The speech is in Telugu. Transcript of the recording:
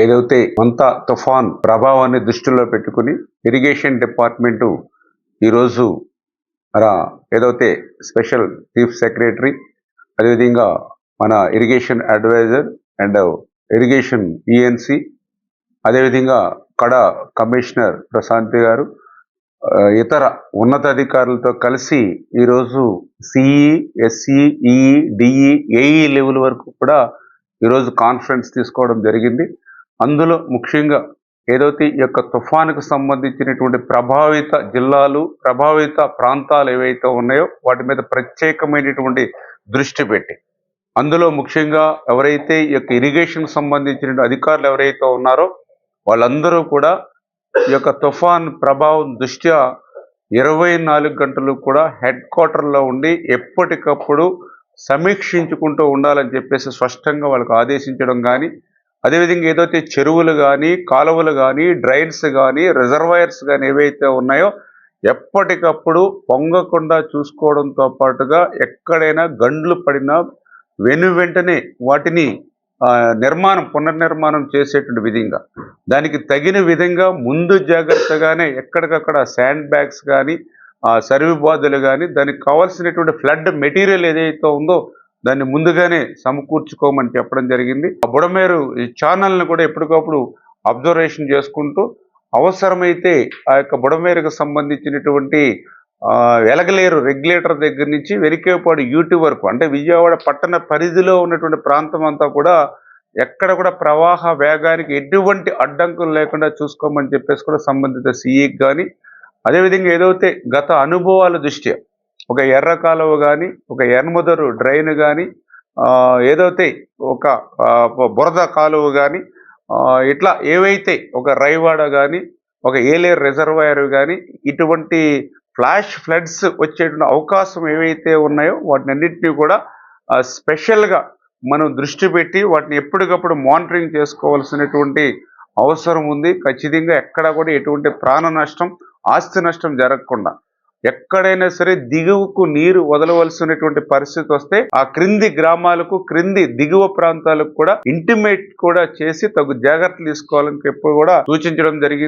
ఏదైతే కొంత తుఫాన్ ప్రభావాన్ని దృష్టిలో పెట్టుకుని ఇరిగేషన్ డిపార్ట్మెంట్ ఈరోజు మన ఏదైతే స్పెషల్ చీఫ్ సెక్రటరీ అదేవిధంగా మన irrigation adviser and irrigation ENC అదేవిధంగా కడ కమిషనర్ ప్రశాంతి గారు ఇతర ఉన్నతాధికారులతో కలిసి ఈరోజు CE SE EE DE AE level వరకు కూడా ఈరోజు కాన్ఫరెన్స్ తీసుకోవడం జరిగింది. అందులో ముఖ్యంగా ఏదైతే ఈ యొక్క తుఫానుకు సంబంధించినటువంటి ప్రభావిత జిల్లాలు ప్రభావిత ప్రాంతాలు ఏవైతే ఉన్నాయో వాటి మీద ప్రత్యేకమైనటువంటి దృష్టి పెట్టి. అందులో ముఖ్యంగా ఎవరైతే ఈ యొక్క ఇరిగేషన్కి సంబంధించిన అధికారులు ఎవరైతే ఉన్నారో వాళ్ళందరూ కూడా ఈ యొక్క తుఫాన్ ప్రభావం దృష్ట్యా ఇరవై నాలుగు గంటలు కూడా హెడ్ క్వార్టర్లో ఉండి ఎప్పటికప్పుడు సమీక్షించుకుంటూ ఉండాలని చెప్పేసి స్పష్టంగా వాళ్ళకు ఆదేశించడం కానీ అదేవిధంగా ఏదైతే చెరువులు కానీ కాలువలు కానీ డ్రైన్స్ కానీ రిజర్వాయర్స్ కానీ ఏవైతే ఉన్నాయో ఎప్పటికప్పుడు పొంగకుండా చూసుకోవడంతో పాటుగా ఎక్కడైనా గండ్లు పడినా వెను వెంటనే వాటిని నిర్మాణం పునర్నిర్మాణం చేసేటువంటి విధంగా. దానికి తగిన విధంగా ముందు జాగ్రత్తగానే ఎక్కడికక్కడ శాండ్ బ్యాగ్స్ కానీ సర్వి బాధలు కానీ దానికి కావాల్సినటువంటి ఫ్లడ్ మెటీరియల్ ఏదైతే ఉందో దాన్ని ముందుగానే సమకూర్చుకోమని చెప్పడం జరిగింది. ఆ బుడమేరు ఈ ఛానల్ని కూడా ఎప్పటికప్పుడు అబ్జర్వేషన్ చేసుకుంటూ అవసరమైతే ఆ యొక్క బుడమేరుకు సంబంధించినటువంటి వెలగలేరు రెగ్యులేటర్ దగ్గర నుంచి వెరికేపాడు యూటీ వరకు అంటే విజయవాడ పట్టణ పరిధిలో ఉన్నటువంటి ప్రాంతం అంతా కూడా ఎక్కడ కూడా ప్రవాహ వేగానికి ఎటువంటి అడ్డంకులు లేకుండా చూసుకోమని చెప్పేసి కూడా సంబంధిత సీఈకి కానీ అదేవిధంగా ఏదైతే గత అనుభవాల దృష్ట్యా ఒక ఎర్ర కాలువ కానీ ఒక ఎర్మదరు డ్రైన్ కానీ ఏదైతే ఒక బురద కాలువ కానీ ఇట్లా ఏవైతే ఒక రైవాడ కానీ ఒక ఏలేరు రిజర్వాయర్ కానీ ఇటువంటి ఫ్లాష్ ఫ్లడ్స్ వచ్చేటువంటి అవకాశం ఏవైతే ఉన్నాయో వాటిని అన్నింటినీ కూడా స్పెషల్గా మనం దృష్టి పెట్టి వాటిని ఎప్పటికప్పుడు మానిటరింగ్ చేసుకోవాల్సినటువంటి అవసరం ఉంది. ఖచ్చితంగా ఎక్కడ కూడా ఎటువంటి ప్రాణ నష్టం ఆస్తి నష్టం జరగకుండా. ఎక్కడైనా సరే దిగువకు నీరు వదలవలసినటువంటి పరిస్థితి వస్తే ఆ క్రింది గ్రామాలకు క్రింది దిగువ ప్రాంతాలకు కూడా ఇంటిమేట్ కూడా చేసి తగు జాగ్రత్తలు తీసుకోవాలని చెప్పి కూడా సూచించడం జరిగింది.